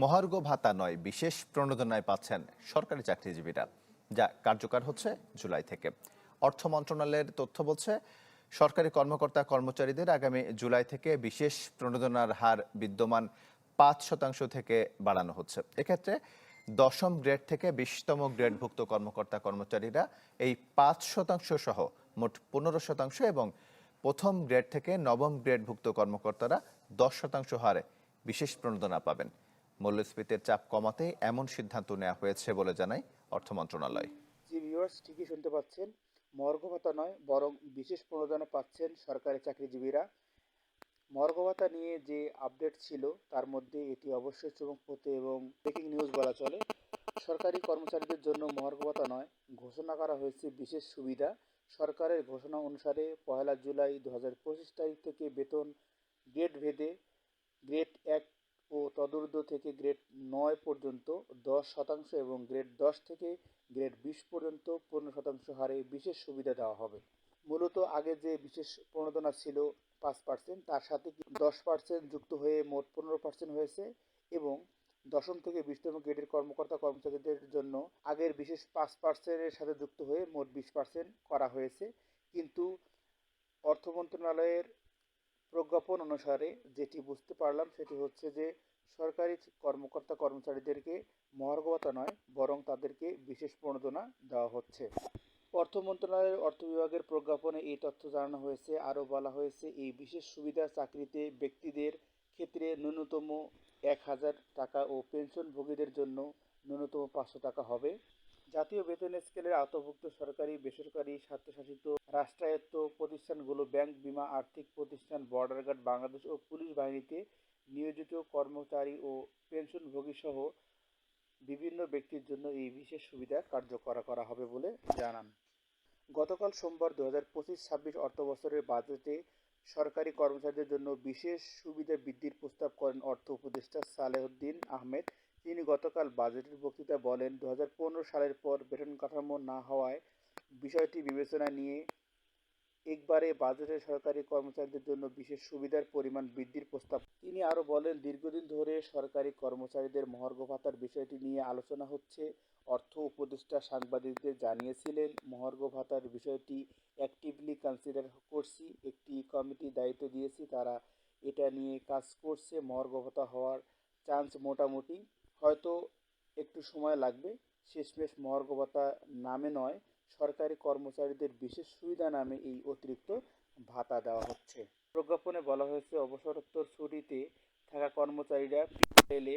মহার্ঘ ভাতা নয়, বিশেষ প্রণোদনায় পাচ্ছেন সরকারি চাকরিজীবীরা, যা কার্যকর হচ্ছে জুলাই থেকে। অর্থ মন্ত্রণালয়ের তথ্য বলছে, সরকারি কর্মকর্তা কর্মচারীদের আগামী জুলাই থেকে বিশেষ প্রণোদনার হার বিদ্যমান পাঁচ শতাংশ থেকে বাড়ানো হচ্ছে। এক্ষেত্রে দশম গ্রেড থেকে বিশতম গ্রেডভুক্ত কর্মকর্তা কর্মচারীরা এই পাঁচ শতাংশ সহ মোট পনেরো শতাংশ এবং প্রথম গ্রেড থেকে নবম গ্রেডভুক্ত কর্মকর্তারা দশ শতাংশ হারে বিশেষ প্রণোদনা পাবেন। মূল্যস্ফীতির চাপ কমাতে এমন সিদ্ধান্ত নেওয়া হয়েছে বলে জানায় অর্থ মন্ত্রণালয়। জি ভিউয়ার্স, ঠিকই শুনতে পাচ্ছেন। মর্গ ভাতা নয়, বরং বিশেষ প্রণোদনা পাচ্ছেন সরকারি চাকরিজীবীরা। মর্গ ভাতা নিয়ে যে আপডেট ছিল, তার মধ্যে এটি অবশ্যই চমকপ্রদ এবং ব্রেকিং নিউজ বলা চলে। সরকারি কর্মচারীদের জন্য মর্গ ভাতা নয়, ঘোষণা করা হয়েছে বিশেষ সুবিধা। সরকারের ঘোষণা অনুসারে পয়লা জুলাই দু হাজার পঁচিশ তারিখ থেকে বেতন গ্রেড ভেদে গ্রেড এক ও তদূর্ধ্ব থেকে গ্রেড নয় পর্যন্ত দশ শতাংশ এবং গ্রেড দশ থেকে গ্রেড বিশ পর্যন্ত পনেরো শতাংশ হারে বিশেষ সুবিধা দেওয়া হবে। মূলত আগে যে বিশেষ প্রণোদনা ছিল পাঁচ পার্সেন্ট, তার সাথে দশ পার্সেন্ট যুক্ত হয়ে মোট পনেরো পার্সেন্ট হয়েছে এবং দশম থেকে বিশতম গ্রেডের কর্মকর্তা কর্মচারীদের জন্য আগের বিশেষ পাঁচ পার্সেন্টের সাথে যুক্ত হয়ে মোট বিশ পার্সেন্ট করা হয়েছে। কিন্তু অর্থ মন্ত্রণালয়ের প্রজ্ঞাপন অনুসারে যেটি বুঝতে পারলাম সেটি হচ্ছে যে সরকারি কর্মকর্তা কর্মচারীদেরকে মহার্ঘ ভাতা নয়, বরং তাদেরকে বিশেষ প্রণোদনা দেওয়া হচ্ছে। অর্থ মন্ত্রণালয়ের অর্থ বিভাগের প্রজ্ঞাপনে এই তথ্য জানানো হয়েছে। আরও বলা হয়েছে, এই বিশেষ সুবিধা চাকরিতে ব্যক্তিদের ক্ষেত্রে ন্যূনতম এক হাজার টাকা ও পেনশনভোগীদের জন্য ন্যূনতম পাঁচশো টাকা হবে। জাতীয় বেতন স্কেলের আওতাভুক্ত সরকারি, বেসরকারি, স্বায়ত্তশাসিত রাষ্ট্রায়ত্ত প্রতিষ্ঠানগুলো ব্যাংক, বিমা, আর্থিক প্রতিষ্ঠান, বর্ডার গার্ড, বাংলাদেশ ও পুলিশ বাহিনীতে নিয়োজিত কর্মচারী ও পেনশনভোগী সহ বিভিন্ন ব্যক্তির জন্য এই বিশেষ সুবিধা কার্যকর করা হবে বলে জানান। গতকাল সোমবার দু হাজার পঁচিশ ছাব্বিশ অর্থবছরের বাজেটে সরকারি কর্মচারীদের জন্য বিশেষ সুবিধা বৃদ্ধির প্রস্তাব করেন অর্থ উপদেষ্টা সালেহউদ্দিন আহমেদ। তিনি গতকাল বাজেটের বক্তৃতা বলেন দু হাজার পনেরো সালের পর বেতন কাঠামো না হওয়ায় বিষয়টি বিবেচনায় নিয়ে একবারে বাজেটে সরকারি কর্মচারীদের জন্য বিশেষ সুবিধার পরিমাণ বৃদ্ধির প্রস্তাব। তিনি আরও বলেন, দীর্ঘদিন ধরে সরকারি কর্মচারীদের মহার্ঘ ভাতার বিষয়টি নিয়ে আলোচনা হচ্ছে। অর্থ উপদেষ্টা সাংবাদিকদের জানিয়েছিলেন মহার্ঘ ভাতার বিষয়টি অ্যাক্টিভলি কনসিডার করছি, একটি কমিটি দায়িত্ব দিয়েছি, তারা এটা নিয়ে কাজ করছে। মহার্ঘ ভাতা হওয়ার চান্স মোটামুটি হয়তো একটু সময় লাগবে। শেষমেশ মহার্ঘ ভাতা নামে নয়, সরকারি কর্মচারীদের বিশেষ সুবিধা নামে এই অতিরিক্ত ভাতা দেওয়া হচ্ছে। প্রজ্ঞাপনে বলা হয়েছে, অবসরোত্তর ছুটিতে থাকা কর্মচারীরা পিএলে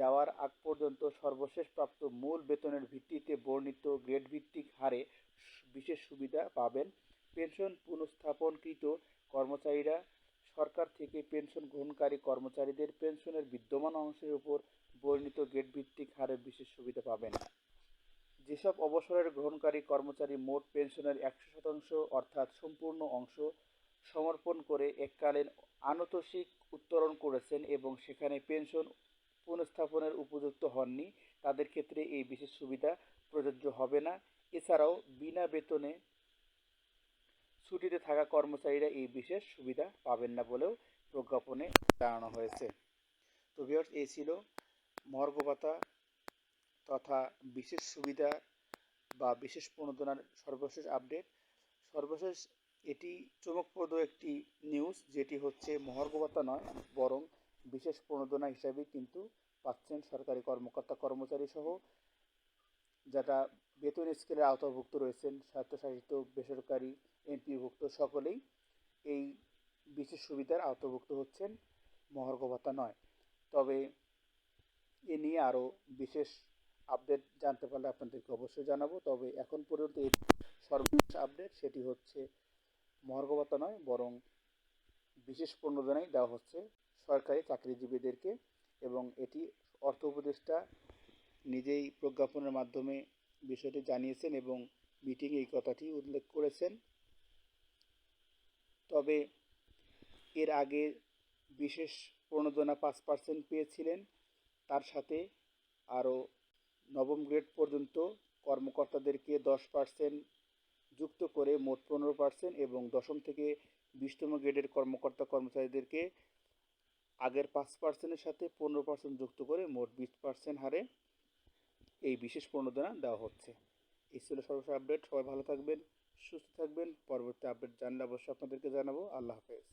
যাওয়ার আগ পর্যন্ত সর্বশেষ প্রাপ্ত মূল বেতনের ভিত্তিতে বর্ণিত গ্রেড ভিত্তিক হারে বিশেষ সুবিধা পাবেন। পেনশন পুনঃস্থাপনকৃত কর্মচারীরা সরকার থেকে পেনশন গ্রহণকারী কর্মচারীদের পেনশনের বিদ্যমান অংশের উপর বর্ণিত গ্রেড ভিত্তিক হারে বিশেষ সুবিধা পাবেন। যেসব অবসরের গ্রহণকারী কর্মচারী মোট পেনশনের একশো শতাংশ অর্থাৎ সম্পূর্ণ অংশ সমর্পণ করে এককালীন আনতোষিক উত্তরণ করেছেন এবং সেখানে পেনশন পুনঃস্থাপনের উপযুক্ত হননি, তাদের ক্ষেত্রে এই বিশেষ সুবিধা প্রযোজ্য হবে না। এছাড়াও বিনা বেতনে ছুটিতে থাকা কর্মচারীরা এই বিশেষ সুবিধা পাবেন না বলেও প্রজ্ঞাপনে জানানো হয়েছে। তো ভিউয়ার্স এই ছিল মর্গ ভাতা তথা বিশেষ সুবিধা বা বিশেষ প্রণোদনার সর্বশেষ আপডেট। সর্বশেষ এটি চমকপ্রদ একটি নিউজ যেটি হচ্ছে মহার্ঘ ভাতা নয়, বরং বিশেষ প্রণোদনা হিসাবে কিন্তু পাচ্ছেন সরকারি কর্মকর্তা কর্মচারী সহ, যারা বেতন স্কেলের আওতাভুক্ত রয়েছেন, স্বায়ত্তশাসিত, বেসরকারি এমপিভুক্ত সকলেই এই বিশেষ সুবিধার আওতাভুক্ত হচ্ছেন মহার্ঘ ভাতা নয়। তবে এ নিয়ে আরও বিশেষ আপডেট জানতে পারলে আপনাদেরকে অবশ্যই জানাব। তবে এখন পর্যন্ত এই সর্বশেষ আপডেট সেটি হচ্ছে মহার্ঘ ভাতা নয়, বরং বিশেষ প্রণোদনাই দেওয়া হচ্ছে সরকারি চাকরিজীবীদেরকে এবং এটি অর্থ উপদেষ্টা নিজেই প্রজ্ঞাপনের মাধ্যমে বিষয়টি জানিয়েছেন এবং মিটিংয়ে এই কথাটি উল্লেখ করেছেন। তবে এর আগে বিশেষ প্রণোদনা পাঁচ পার্সেন্ট পেয়েছিলেন। তার সাথে আরও নবম গ্রেড পর্যন্ত কর্মকর্তাদেরকে দশ পার্সেন্ট যুক্ত করে মোট পনেরো পার্সেন্ট এবং দশম থেকে বিশতম গ্রেডের কর্মকর্তা কর্মচারীদেরকে আগের পাঁচ পার্সেন্টের সাথে পনেরো পার্সেন্ট যুক্ত করে মোট বিশ পার্সেন্ট হারে এই বিশেষ প্রণোদনা দেওয়া হচ্ছে। এই ছিল সর্বশেষ আপডেট সবাই ভালো থাকবেন। সুস্থ থাকবেন পরবর্তী আপডেট জানলে অবশ্যই আপনাদেরকে জানাব। আল্লাহ হাফেজ।